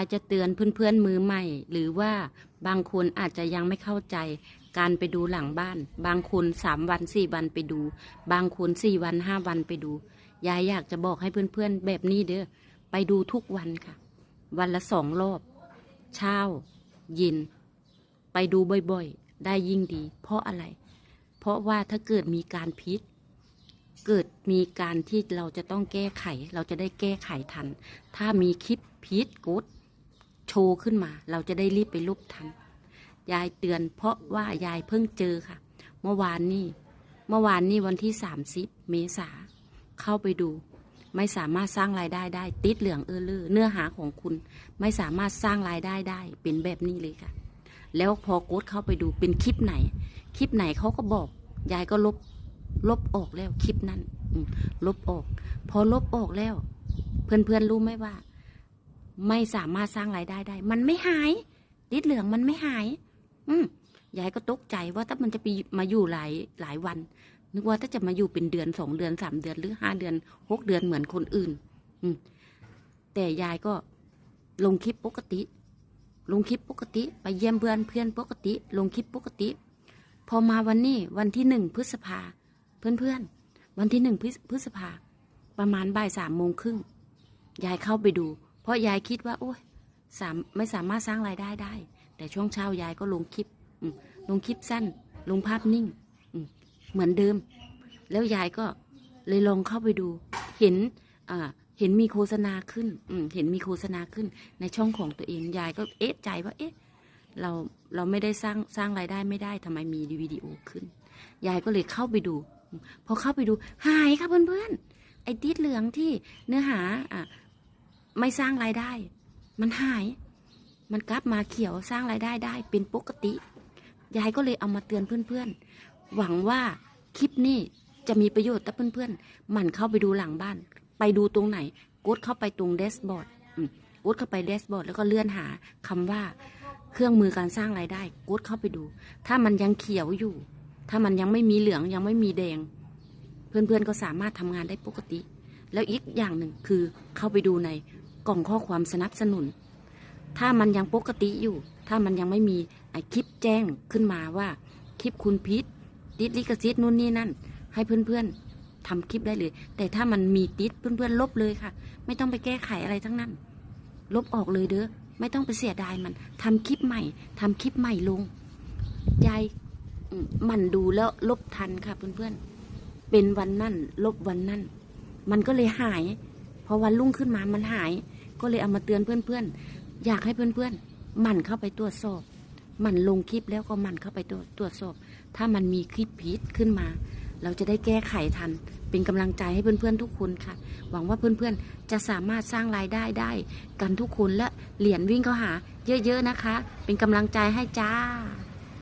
ายจะเตือนเพื่อนๆมือใหม่ หรือว่าบางคนอาจจะยังไม่เข้าใจ การไปดูหลังบ้าน บางคนสามวันสี่วันไปดู บางคนสี่วันห้าวันไปดู ยายอยากจะบอกให้เพื่อนๆแบบนี้เด้อไปดูทุกวันค่ะ วันละสองรอบ เช้า เย็น ไปดูบ่อยๆ ได้ยิ่งดี เพราะอะไร เพราะว่าถ้าเกิดมีการพิษ เกิดมีการที่เราจะต้องแก้ไข เราจะได้แก้ไขทัน ถ้ามีคลิปพีทกูด โชว์ขึ้นมา เราจะได้รีบไปลบทัน ยายเตือนเพราะว่ายายเพิ่งเจอค่ะ เมื่อวานนี่เมื่อวานนี่วันที่ 30 เมษาเข้าไปดู ไม่สามารถสร้างรายได้ได้ ติดเหลืองเออเลอเนื้อหาของคุณ ไม่สามารถสร้างรายได้ได้ เป็นแบบนี้เลยค่ะ แล้วพอโกดเข้าไปดูเป็นคลิปไหน คลิปไหนเขาก็บอก ยายก็ลบลบออกแล้วคลิปนั้นลบออก พอลบออกแล้ว เพื่อนๆรู้ไหมว่า ไม่สามารถสร้างรายได้ได้ มันไม่หายติดเหลืองมันไม่หาย อืมยายก็ตกใจว่าถ้ามันจะไปมาอยู่หลายหลายวัน นึกว่าถ้าจะมาอยู่เป็นเดือนสองเดือนสามเดือนหรือห้าเดือนหกเดือนเหมือนคนอื่น อืมแต่ยายก็ลงคลิปปกติ ลงคลิปปกติ ไปเยี่ยมเพื่อนเพื่อนปกติ ลงคลิปปกติ พอมาวันนี้วันที่หนึ่งพฤษภา เพื่อนๆวันที่หนึ่งพฤษภา ประมาณบ่ายสามโมงครึ่งยายเข้าไปดู เพราะยายคิดว่าโอ้ยสามไม่สามารถสร้างรายได้ได้ แต่ช่วงเช้ายายก็ลงคลิปลงคลิปสั้น ลงภาพนิ่งเหมือนเดิม แล้วยายก็เลยลองเข้าไปดู เห็นเห็นมีโฆษณาขึ้นเห็นมีโฆษณาขึ้นในช่องของตัวเองยายก็เอ๊ะใจว่าเอ๊ะเราเราไม่ได้สร้างสร้างรายได้ไม่ได้ทำไมมีวิดีโอขึ้น ยายก็เลยเข้าไปดู พอเข้าไปดูหายค่ะเพื่อนๆไอ้ติดเหลืองที่เนื้อหาอะ ไม่สร้างรายได้ มันหาย มันกลับมาเขียวสร้างรายได้ได้เป็นปกติ ยายก็เลยเอามาเตือนเพื่อนๆ หวังว่าคลิปนี้จะมีประโยชน์ต่อเพื่อนๆ มันเข้าไปดูหลังบ้าน ไปดูตรงไหน กดเข้าไปตรงเดสบอร์ดกดเข้าไปเดสบอร์ดแล้วก็เลื่อนหาคำว่าเครื่องมือการสร้างรายได้ กดเข้าไปดู ถ้ามันยังเขียวอยู่ ถ้ามันยังไม่มีเหลืองยังไม่มีแดง เพื่อนๆก็สามารถทำงานได้ปกติ แล้วอีกอย่างหนึ่งคือเข้าไปดูในกล่องข้อความสนับสนุน ถ้ามันยังปกติอยู่ ถ้ามันยังไม่มีไอคลิปแจ้งขึ้นมาว่า คลิปคุณพิษติดลิขสิทธิ์นู่นนี่นั่น ให้เพื่อนๆทำคลิปได้เลย แต่ถ้ามันมีติดเพื่อนๆลบเลยค่ะ ไม่ต้องไปแก้ไขอะไรทั้งนั้น ลบออกเลยเด้อไม่ต้องไปเสียดายมันทำคลิปใหม่ทำคลิปใหม่ลงยายมหมันดูแล้วลบทันค่ะเพื่อนๆ เป็นวันนั่น ลบวันนั่น มันก็เลยหายพอวันรุ่งขึ้นมามันหาย ก็เลยเอามาเตือนเพื่อนๆ อยากให้เพื่อนๆหมั่นเข้าไปตรวจสอบหมั่นลงคลิปแล้วก็หมั่นเข้าไปตรวจสอบ ถ้ามันมีคลิปผิดขึ้นมา เราจะได้แก้ไขทัน เป็นกำลังใจให้เพื่อนๆทุกคนค่ะ หวังว่าเพื่อนๆ จะสามารถสร้างรายได้ได้ กันทุกคนและเหรียญวิ่งเข้าหา เยอะๆนะคะ เป็นกำลังใจให้จ้า